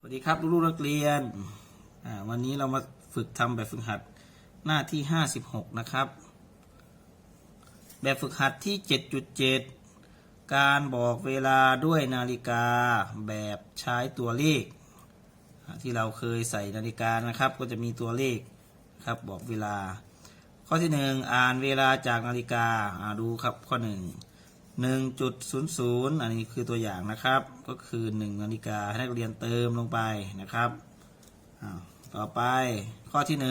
สวัสดีครับลูกๆนักเรียน วันนี้เรามาฝึกทำแบบฝึกหัดหน้าที่ 56 นะครับ แบบฝึกหัดที่ 7.7 การบอกเวลาด้วยนาฬิกาแบบใช้ตัวเลข ที่เราเคยใส่นาฬิกานะครับ ก็จะมีตัวเลขครับบอกเวลา ข้อที่หนึ่งอ่านเวลาจากนาฬิกาอ่าดูครับข้อหนึ่ง 1.00 อันนี้คือตัวอย่างนะครับ ก็คือ 1 นาฬิกาให้นักเรียนเติมลงไปนะครับต่อไปข้อที่ 1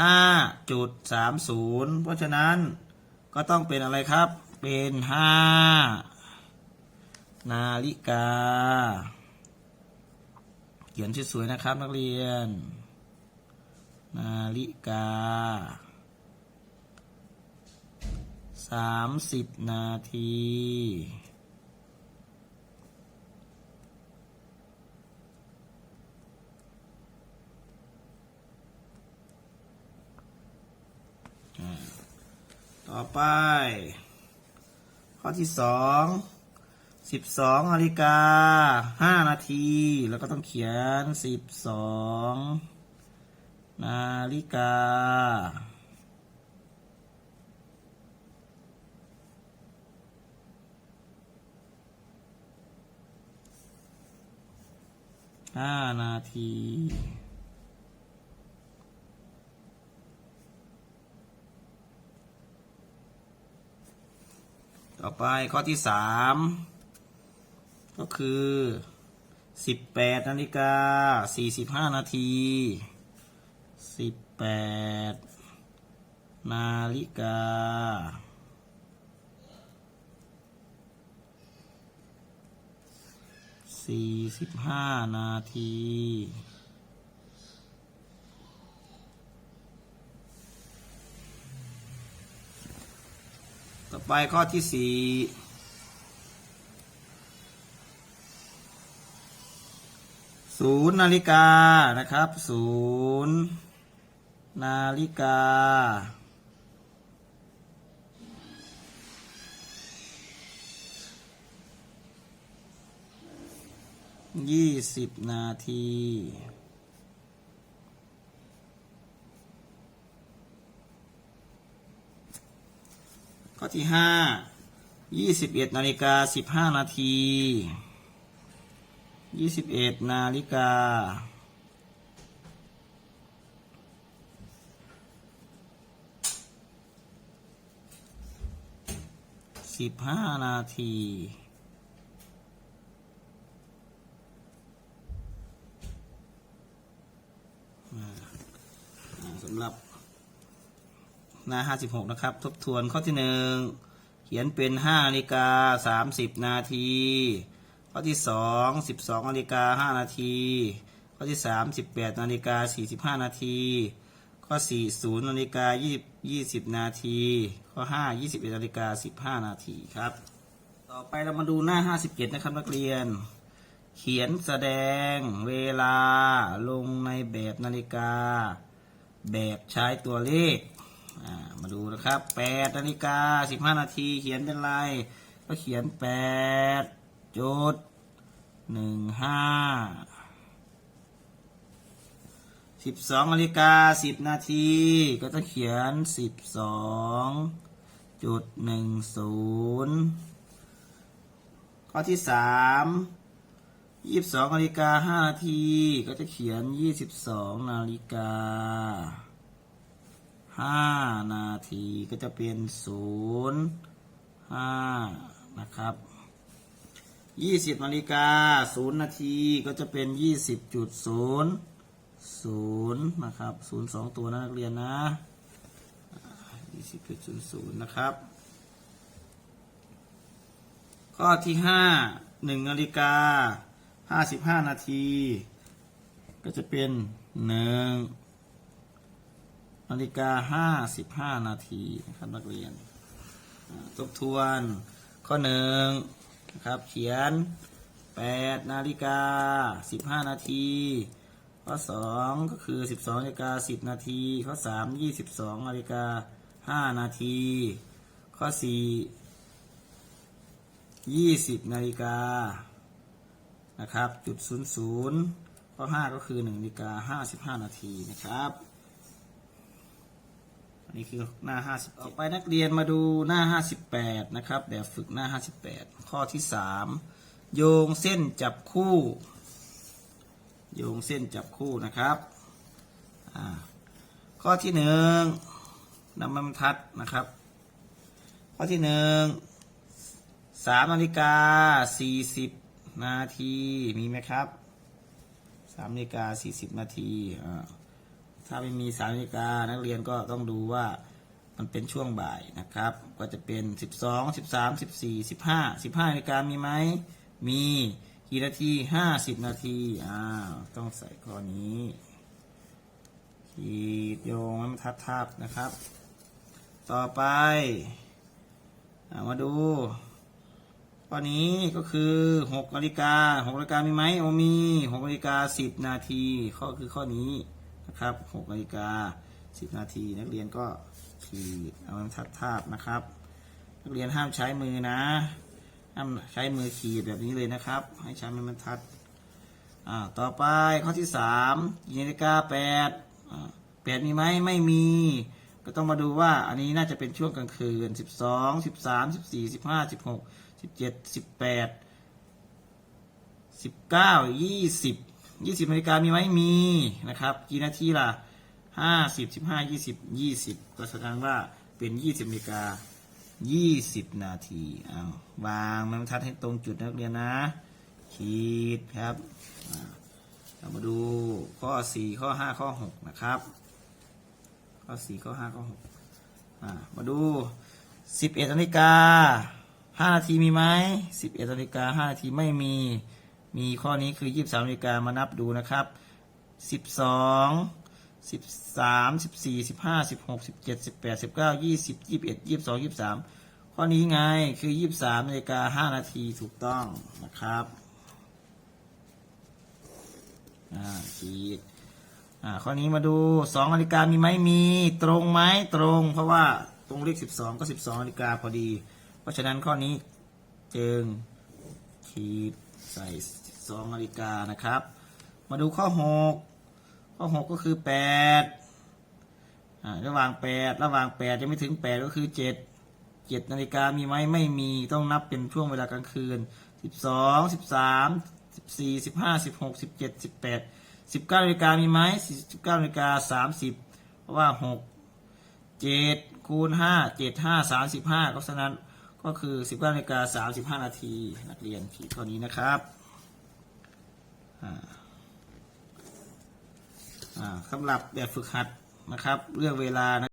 5.30 เพราะฉะนั้นก็ต้องเป็นอะไรครับ เป็น 5 นาฬิกา เขียนสวยๆนะครับนักเรียน นาฬิกา สามสิบนาที ต่อไป ข้อที่สองสิบสองนาฬิกาห้านาที แล้วก็ต้องเขียนสิบสองนาฬิกา ห้านาที ต่อไปข้อที่สามก็คือสิบแปดนาฬิกาสี่สิบห้านาทีสิบแปดนาฬิกา สี่สิบห้านาที ต่อไปข้อที่สี่ศูนย์นาฬิกานะครับศูนย์นาฬิกา ยี่สิบนาที ข้อที่ห้ายี่สิบเอ็ดนาฬิกาสิบห้านาทียี่สิบเอ็ดนาฬิกาสิบห้านาทีำหรับหน้า 56 นะครับ ทบทวนข้อที่หนึ่งเขียนเป็น5นาฬิกา30 นาที ข้อที่ 2 12นาฬิกา5นาที ข้อที่ 3 18นาฬิกา45 นาที ข้อ 4 0นาฬิกา20 20 นาที ข้อ 5 21นาฬิกา15 นาทีครับ ต่อไปเรามาดูหน้า 57 นะครับนักเรียน เขียนแสดงเวลาลงในแบบนาฬิกา แบบใช้ตัวเลข มาดูนะครับ8นาฬิกา15 นาทีเขียนเป็นไรก็เขียน8จุด15 12นาฬิกา10 นาที ก็ต้องเขียน 12จุด10 ข้อที่ 3 ยี่สิบสองนาฬิกาห้านาทีก็จะเขียนยี่สิบสองนาฬิกาห้านาทีก็จะเป็นศูนย์ห้านะครับยี่สิบนาฬิกาศูนย์นาทีก็จะเป็นยี่สิบจุดศูนย์ศูนย์นะครับศูนย์สองตัวนะนักเรียนนะยี่สิบจุดศูนย์ศูนย์นะครับข้อที่ห้าหนึ่งนาฬิกา ห้าสิบห้านาที ก็จะเป็นหนึ่งนาฬิกาห้าสิบห้านาทีนะครับนักเรียนอ่าทบทวนข้อหนึ่งนะครับเขียนแปดนาฬิกาสิบห้านาทีข้อสองก็คือสิบสองนาฬิกาสิบนาทีข้อสามยี่สิบสองนาฬิกาห้านาที ข้อสี่ยี่สิบนาฬิกา นะครับจุดศูนย์ศูนย์ข้อห้าก็คือหนึ่งนาฬิกาห้าสิบห้านาทีนะครับอันนี้คือหน้าห้าสิบต่อไปนักเรียนมาดูหน้าห้าสิบแปดนะครับแบบฝึกหน้าห้าสิบแปดข้อที่สามโยงเส้นจับคู่ โยงเส้นจับคู่นะครับข้อที่หนึ่งนำบรรทัดนะครับ ข้อที่หนึ่งสามนาฬิกาสี่สิบ นาทีมีไหมครับสามนาฬิกาสี่สิบนาทีอ่าถ้าไม่มีสามนาฬิกานักเรียนก็ต้องดูว่ามันเป็นช่วงบ่ายนะครับ ก็จะเป็นสิบสองสิบสามสิบสี่สิบห้าสิบห้านาฬิกามีไหมมีกี่นาทีห้าสิบนาทีอ้าวต้องใส่ข้อนี้ขีดโยงไว้บรรทัดทับนะครับ ต่อไปอามาดู ข้อนี้ก็คือหกนาฬิกาหกนาฬิกามีไหมโอมีหกนาฬิกาสิบนาทีข้อคือข้อนี้นะครับหกนาฬิกาสิบนาที นักเรียนก็ขีดเอาบรรทัดทับนะครับ นักเรียนห้ามใช้มือนะห้ามใช้มือขีดแบบนี้เลยนะครับ ให้ใช้เป็นบรรทัดอ่าต่อไปข้อที่สามนาฬิกาแปดแปดมีไหมไม่มีก็ต้องมาดูว่าอันนี้น่าจะเป็นช่วงกลางคืนสิบสอง สิบเจ็ดสิบแปดสิบเก้ายี่สิบยี่สิบนาฬิกามีไหมมีนะครับ กี่นาทีล่ะห้าสิบสิบห้ายี่สิบยี่สิบก็แสดงว่าเป็นยี่สิบนาฬิกายี่สิบนาทีอาวางม้บรรทัดให้ตรงจุดนักเรียนนะขีดครับเรามาดูข้อสี่ข้อห้าข้อหกนะครับ ข้อสี่ข้อห้าข้อหกอ่ามาดูสิบเอ็ดนาฬิกา ห้านาทีมีไหมสิบเอ็ดนาฬิกาห้านาทีไม่มี มีข้อนี้คือยี่สิบสามนาฬิกามานับดูนะครับสิบสองสิบสามสิบสี่สิบห้าสิบหกสิบเจ็ดสิบแปดสิบเก้ายี่สิบยี่สิบเอ็ดยี่สิบสองยี่สิบสามข้อนี้ไงคือยี่สิบสามนาฬิกาห้านาทีถูกต้องนะครับอ่าขีดอ่าข้อนี้มาดูสองนาฬิกามีไหมมีตรงไหมตรง เพราะว่าตรงเลขสิบสองก็สิบสองนาฬิกาพอดี เพราะฉะนั้นข้อนี้จึงขีดใส่สองนาฬิกานะครับ มาดูข้อหกข้อหกก็คือแปดระหว่างแปดระหว่างแปดยังไม่ถึงแปดก็คือเจ็ดเจ็ดนาฬิกามีไหมไม่มีต้องนับเป็นช่วงเวลากลางคืนสิบสองสิบสามสิบสี่สิบห้าสิบหกสิบเจ็ดสิบแปดสิบเก้านาฬิกามีไหมสิบเก้านาฬิกาสามสิบเพราะว่าหกเจ็ดคูณห้าเจ็ดห้าสามสิบห้าก็ฉะนั้น ก็คือ 19บเนาฬิกาสามสิบห้านาทีนักเรียนขีดข้อนี้นะครับอ่าสำหรับแบบฝึกหัดนะครับ เรื่องเวลานะ